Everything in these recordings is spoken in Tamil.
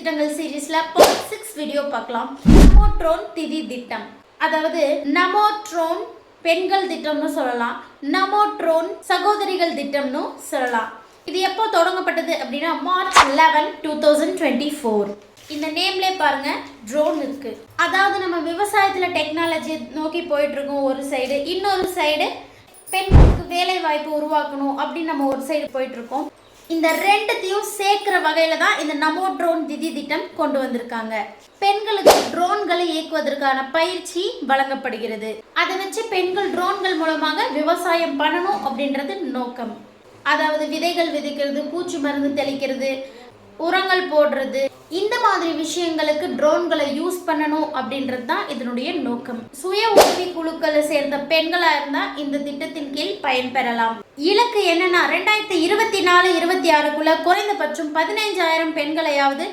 திட்டங்கள் சீரீஸ்ல பார்ட் சிக்ஸ் வீடியோ பார்க்கலாம். நமோட்ரோன் திதி திட்டம். அதாவது நமோட்ரோன் பெண்கள் திட்டம்னு சொல்லலாம். நமோட்ரோன் சகோதரிகள் திட்டம்னு சொல்லலாம். இது எப்போ தொடங்கப்பட்டது அப்படின்னா March eleven two thousand twenty four இந்த நேம்லே பாருங்க ட்ரோன் இருக்கு. அதாவது நம்ம விவசாயத்துல டெக்னாலஜி நோக்கி போயிட்டு இருக்கோம் ஒரு சைடு இன்னொரு சைடு பெண்களுக்கு வேலை வாய்ப்பு உருவாக்கணும் அப்படின்னு நம்ம ஒரு சைடு போயிட்டு இருக்கோம் இந்த ரெண்டுத்தையும் சேர்க்கிற வகையில தான் இந்த நமோ ட்ரோன் திதி திட்டம் கொண்டு வந்திருக்காங்க. பெண்களுக்கு ட்ரோன்களை இயக்குவதற்கான பயிற்சி வழங்கப்படுகிறது. அதை வச்சு பெண்கள் ட்ரோன்கள் மூலமாக விவசாயம் பண்ணணும் அப்படின்றது நோக்கம். அதாவது விதைகள் விதைக்கிறது பூச்சி மருந்து தெளிக்கிறது உரங்கள் போடுறது. இந்த மாதிரி விஷயங்களுக்கு ட்ரோன்களை யூஸ் பண்ணணும் அப்படின்றது தான் இதனுடைய நோக்கம். சுய உதவி குழுக்களை சேர்ந்த பெண்களா இருந்தா இந்த திட்டத்தின் கீழ் பயன்பெறலாம். இலக்கு என்னன்னா ரெண்டாயிரத்தி இருபத்தி நாலு இருபத்தி ஆறுக்குள்ள குறைந்தபட்சம் பதினைஞ்சாயிரம் பெண்களையாவது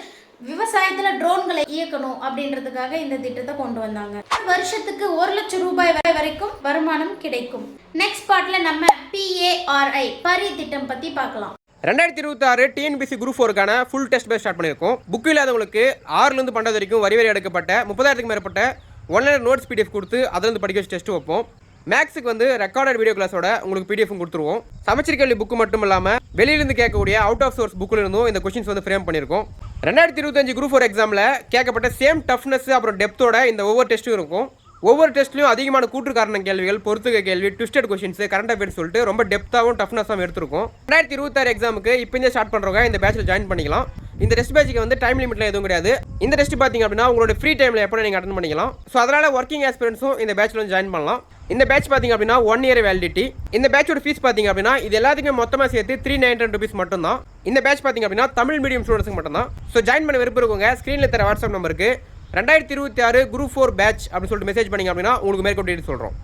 விவசாயத்துல ட்ரோன்களை இயக்கணும் அப்படின்றதுக்காக இந்த திட்டத்தை கொண்டு வந்தாங்க. வருஷத்துக்கு ஒரு லட்சம் ரூபாய் வரை வரைக்கும் வருமானம் கிடைக்கும். நெக்ஸ்ட் பார்ட்ல நம்ம பிஏஆர்ஐ பரி திட்டம் பத்தி பார்க்கலாம். ரெண்டாயிரத்தி இருபத்தாறு டிஎன்பிசி குரூப் ஃபோருக்கான ஃபுல் டெஸ்ட் பேஸ் ஸ்டார்ட் பண்ணியிருக்கோம். புக் இல்லாதவங்களுக்கு ஆறுலேருந்து பன்னெண்டு வரைக்கும் வரி வரி எடுக்கப்பட்ட முப்பதாயிரத்துக்கு மேற்பட்ட ஒன்லைன் நோட்ஸ் பிடிஎஃப் கொடுத்து அதுலேருந்து படிக்க வச்சு டெஸ்ட் வைப்போம். மேக்ஸுக்கு வந்து ரெக்கார்டட் வீடியோ கிளாஸோட உங்களுக்கு பிடிஎஃப் கொடுத்துருவோம். சமச்சீர் கேள்வி புக்கு மட்டும் இல்லாமல் வெளியிலிருந்து கேட்கக்கூடிய அவுட் ஆஃப் சோர்ஸ் புக்கில் இருந்தும் இந்த கொஸ்டின்ஸ் வந்து ஃப்ரேம் பண்ணியிருக்கோம். ரெண்டாயிரத்தி இருபத்தஞ்சு குரூப் ஃபோர் எக்ஸாமில் கேட்கப்பட்ட சேம் டஃப்னஸ் அப்புறம் டெப்த்தோட இந்த ஒவ்வொரு டெஸ்ட்டும் இருக்கும். ஒவ்வொரு டெஸ்ட்லையும் அதிகமான கூற்று காரண கேள்விகள் பொறுத்துக்க கேள்வி ட்விஸ்டட் கொஷின்ஸ் கரண்ட் அஃபேர்ஸ் சொல்லிட்டு ரொம்ப டெப்த்தாகவும் டஃப்னஸாகவும் எடுத்திருக்கும். ரெண்டாயிரத்தி இருபத்தாறு எக்ஸாமுக்கு இப்போ ஸ்டார்ட் பண்ணுறவங்க இந்த பேச்சில் ஜாயின் பண்ணிக்கலாம். இந்த டெஸ்ட் பேச்சுக்கு வந்து டைம் லிமிட்ல எதுவும் கிடையாது. இந்த டெஸ்ட் பார்த்தீங்க அப்படின்னா உங்களோட ஃப்ரீ டைமில் எப்போ நீங்கள் அட்டன் பண்ணிக்கலாம். ஸோ அதனால் ஒர்க்கிங் எக்ஸ்பீரியன்ஸும் இந்த பேச்சில் வந்து ஜாயின் பண்ணலாம். இந்த பேட்ச் பார்த்தீங்க அப்படின்னா ஒன் இயர் வேலிடிட்டி இந்த பேட்சோட ஃபீஸ் பார்த்தீங்க அப்படின்னா இது எல்லாத்துக்குமே மொத்தமாக சேர்த்து த்ரீ நைன் ஹண்ட்ரட் ருபீஸ் மட்டும் தான் இந்த பேட்ச் பார்த்தீங்க அப்படின்னா தமிழ் மீடியம் ஸ்டூடெண்ட்ஸுக்கு மட்டும் தான் ஸோ ஜாயின் பண்ண விருப்பம் இருக்கவங்க ஸ்க்ரீனில் தர வாட்ஸ்அப் நம்பருக்கு ரெண்டாயிரத்தி இருபத்தி ஆறு குரூப் ஃபோர் பேட்ச் அப்படின்னு சொல்லிட்டு மெசேஜ் பண்ணிங்க அப்படின்னா உங்களுக்கு மேற்கொண்டு சொல்கிறோம்